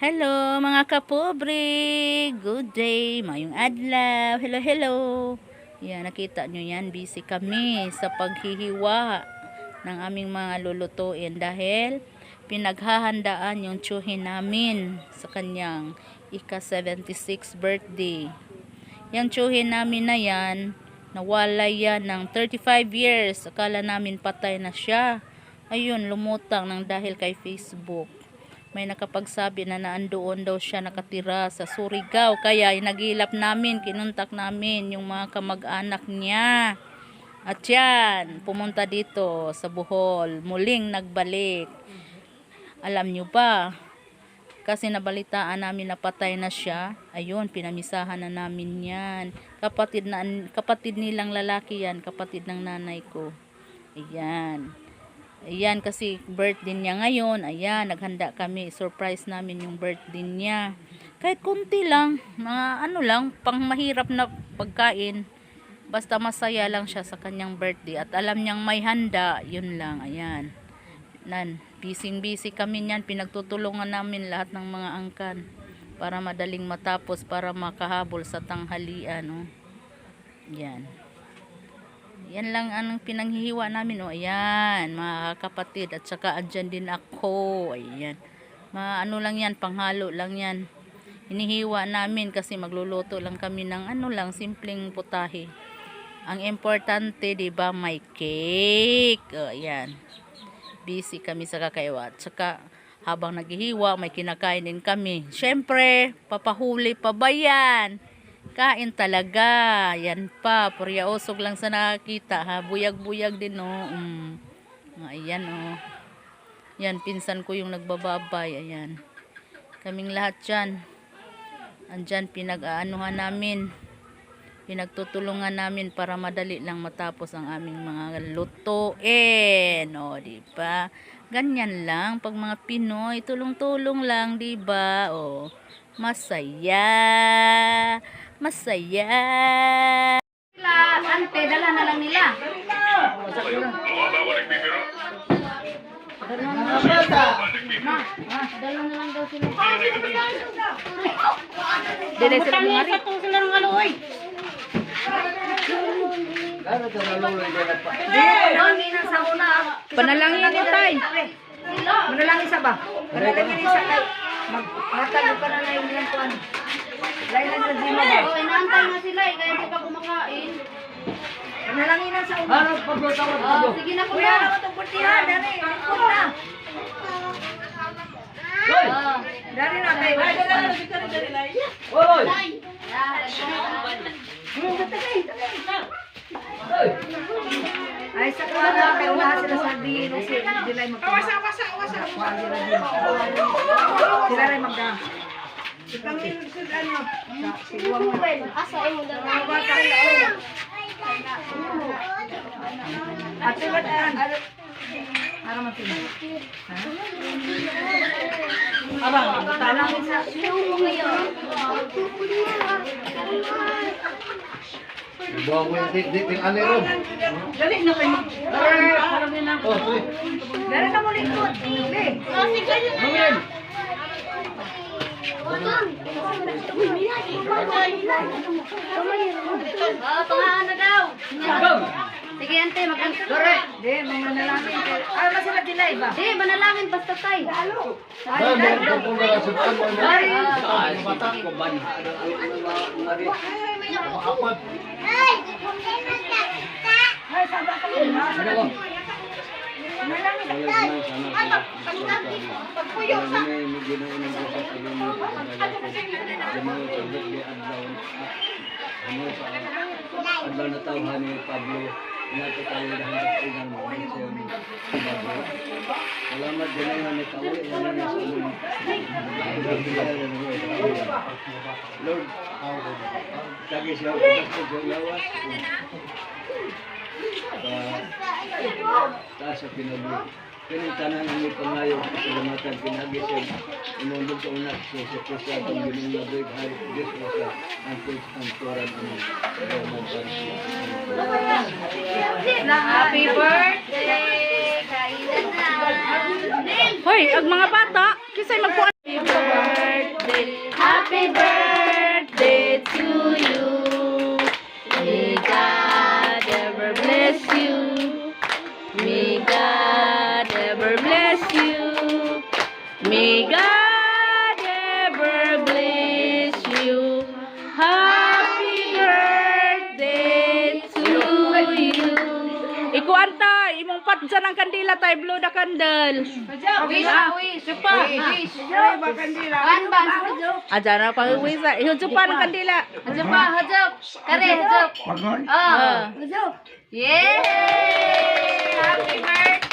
Hello mga kapobre! Good day! Mayong adlaw! Hello, hello! Yan, nakita nyo yan. Busy kami sa paghihiwa ng aming mga lulutuin dahil pinaghahandaan yung tsuhin namin sa kanyang ika-76 birthday. Yung tsuhin namin na yan, nawala yan ng 35 years. Akala namin patay na siya. Ayun, lumutang ng dahil kay Facebook may nakapagsabi na naandoon daw siya nakatira sa Surigao. Kaya inagilap namin, kinuntak namin yung mga kamag-anak niya. At yan, pumunta dito sa Bohol. Muling nagbalik. Alam nyo ba? Kasi nabalitaan namin na patay na siya. Ayun, pinamisahan na namin yan. Kapatid, na, kapatid nilang lalaki yan. Kapatid ng nanay ko. Ayan. Ayan kasi birthday niya ngayon. Ayan, naghanda kami. Surprise namin yung birthday niya. Kahit kunti lang, mga ano lang, pang mahirap na pagkain. Basta masaya lang siya sa kanyang birthday. At alam niyang may handa, yun lang. Ayan. Nan, busy busy kami niyan. Pinagtutulungan namin lahat ng mga angkan. Para madaling matapos, para makahabol sa tanghalian. Oh. Yan. Yan lang ang pinanghihiwa namin. O, ayan, mga kapatid. At saka, andyan din ako. Ayan. Mga ano lang yan, panghalo lang yan. Hinihiwa namin kasi magluluto lang kami ng ano lang, simpleng putahe. Ang importante, di ba, may cake. O, ayan. Busy kami sa kakaiwa. At saka, habang naghihiwa, may kinakain din kami. Siyempre, papahuli pa ba yan? Kain talaga. Yan pa. Puryaosog lang sa nakakita ha. Buyag-buyag din no. Mm. Ayan oh. Yan, pinsan ko yung nagbababay. Ayan. Kaming lahat dyan. Andyan, pinag-aanuhan namin. Pinagtutulungan namin para madali lang matapos ang aming mga lutuin. O, di ba? Ganyan lang. Pag mga Pinoy, tulong-tulong lang, di ba? O, masaya. Masaya. Sila, ante, dala na lang nila. Dala na lang daw sila. Dili sila mungari. sila ng aloy. Di, nangi na sa una. Panalangin ni tay. Manalangin sa ba? Manalangin sa kay. Maghatag pa na na yung ilang. Lain na sa zima ba? Oh, inaantay nga sila eh, kaya di pa kumakain. Manalangin na sa una. Ano, pagkatawad Oh, sige na Kuya, kuya. itong putihan? Dali, lingkod na. Oh. Dali na kay. Ay, sa kuha na, kaya wala sila sabihin kasi sila ay magkuha. Wasa, wasa, wasa. Sila rin magda. Bawa yung dik dik ano ron. Dali na kayo. Din ako. Oh, sige. Meron na mo lingkod. Dili. Amen. Oh, pangahan na daw. Sige, ante, mag Dore. Di, mga nalangin. Ah, mas sila dilay ba? Di, manalangin basta tay. Ay, mo ko kung wala sa tan mo. Ay, sabi ka Adlaw na tawhan ni Pablo Nato tayo dahil sa mo Salamat din na ni Kawi Yan na sa ulo Lord Lagi siya Tapos ko lawas Taas sa pinabuhi Pinuntanan ang may pangayo Salamatan pinagis siya Inundog sa unak sa sa Kristo Ang ginong laboy Ay Diyos mo sa Ang ang turan Ang Roman Happy birthday! Hoy, ang mga bata, kisay magpuan. Happy birthday May God ever bless you. Happy birthday to you. Ikuanta, imong patsa ng kandila tay blow the candle. Wish, wish. Supa. Wish. Ban, ban. Aja na pa wisa. Ihujupa ng kandila. Hajup pa, hajup. Kare, hajup. Oh. Ah. Yay! Happy birthday!